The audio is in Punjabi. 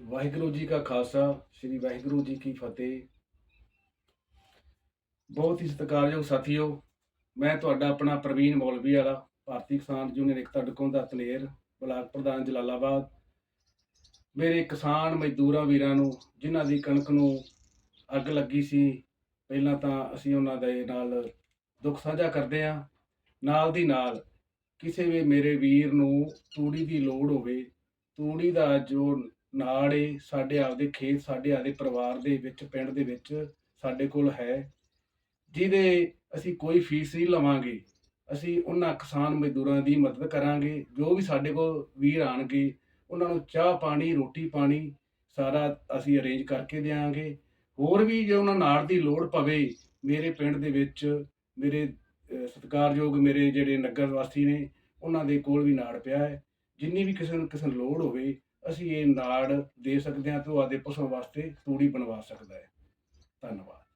ਵਾਹਿਗੁਰੂ ਜੀ ਕਾ ਖਾਲਸਾ, ਸ੍ਰੀ ਵਾਹਿਗੁਰੂ ਜੀ ਕੀ ਫਤਿਹ। ਬਹੁਤ ਹੀ ਸਤਿਕਾਰਯੋਗ ਸਾਥੀਓ, ਮੈਂ ਤੁਹਾਡਾ ਆਪਣਾ ਪ੍ਰਵੀਨ ਮੌਲਵੀ ਵਾਲਾ, ਭਾਰਤੀ ਕਿਸਾਨ ਯੂਨੀਅਨ ਏਕਤਾ ਡਕੋਂ ਦਾ ਤਲੇਰ ਬਲਾਕ ਪ੍ਰਧਾਨ ਜਲਾਲਾਬਾਦ। ਮੇਰੇ ਕਿਸਾਨ ਮਜ਼ਦੂਰਾਂ ਵੀਰਾਂ ਨੂੰ, ਜਿਨ੍ਹਾਂ ਦੀ ਕਣਕ ਨੂੰ ਅੱਗ ਲੱਗੀ ਸੀ, ਪਹਿਲਾਂ ਤਾਂ ਅਸੀਂ ਉਹਨਾਂ ਦੇ ਨਾਲ ਦੁੱਖ ਸਾਂਝਾ ਕਰਦੇ ਹਾਂ। ਨਾਲ ਦੀ ਨਾਲ, ਕਿਸੇ ਵੀ ਮੇਰੇ ਵੀਰ ਨੂੰ ਤੂੜੀ ਦੀ ਲੋੜ ਹੋਵੇ, ਤੂੜੀ ਦਾ ਜੋ ਨਾੜ ਏ ਸਾਡੇ ਆਪਦੇ ਖੇਤ, ਸਾਡੇ ਆਪਦੇ ਪਰਿਵਾਰ ਦੇ ਵਿੱਚ, ਪਿੰਡ ਦੇ ਵਿੱਚ ਸਾਡੇ ਕੋਲ ਹੈ, ਜਿਹਦੇ ਅਸੀਂ ਕੋਈ ਫੀਸ ਨਹੀਂ ਲਵਾਂਗੇ। ਅਸੀਂ ਉਹਨਾਂ ਕਿਸਾਨ ਮਜ਼ਦੂਰਾਂ ਦੀ ਮਦਦ ਕਰਾਂਗੇ, ਜੋ ਵੀ ਸਾਡੇ ਕੋਲ ਵੀਰ ਆਣਗੇ ਉਹਨਾਂ ਨੂੰ ਚਾਹ ਪਾਣੀ, ਰੋਟੀ ਪਾਣੀ ਸਾਰਾ ਅਸੀਂ ਅਰੇਂਜ ਕਰਕੇ ਦੇਵਾਂਗੇ ਹੋਰ ਵੀ ਜੇ ਉਹਨਾਂ ਨਾੜ ਦੀ ਲੋੜ ਪਵੇ, ਮੇਰੇ ਪਿੰਡ ਦੇ ਵਿੱਚ ਮੇਰੇ ਸਤਿਕਾਰਯੋਗ ਮੇਰੇ ਜਿਹੜੇ ਨਗਰ ਵਾਸੀ ਨੇ, ਉਹਨਾਂ ਦੇ ਕੋਲ ਵੀ ਨਾੜ ਪਿਆ ਹੈ। ਜਿੰਨੀ ਵੀ ਕਿਸੇ ਨੂੰ ਕਿਸੇ ਨੂੰ ਲੋੜ ਹੋਵੇ, ਅਸੀਂ ਇਹ ਨਾੜ ਦੇ ਸਕਦੇ ਹਾਂ ਤੇ ਉਹ ਆਦੇ ਪਸ਼ੂਆਂ ਵਾਸਤੇ ਤੂੜੀ ਬਣਵਾ ਸਕਦਾ ਹੈ। ਧੰਨਵਾਦ।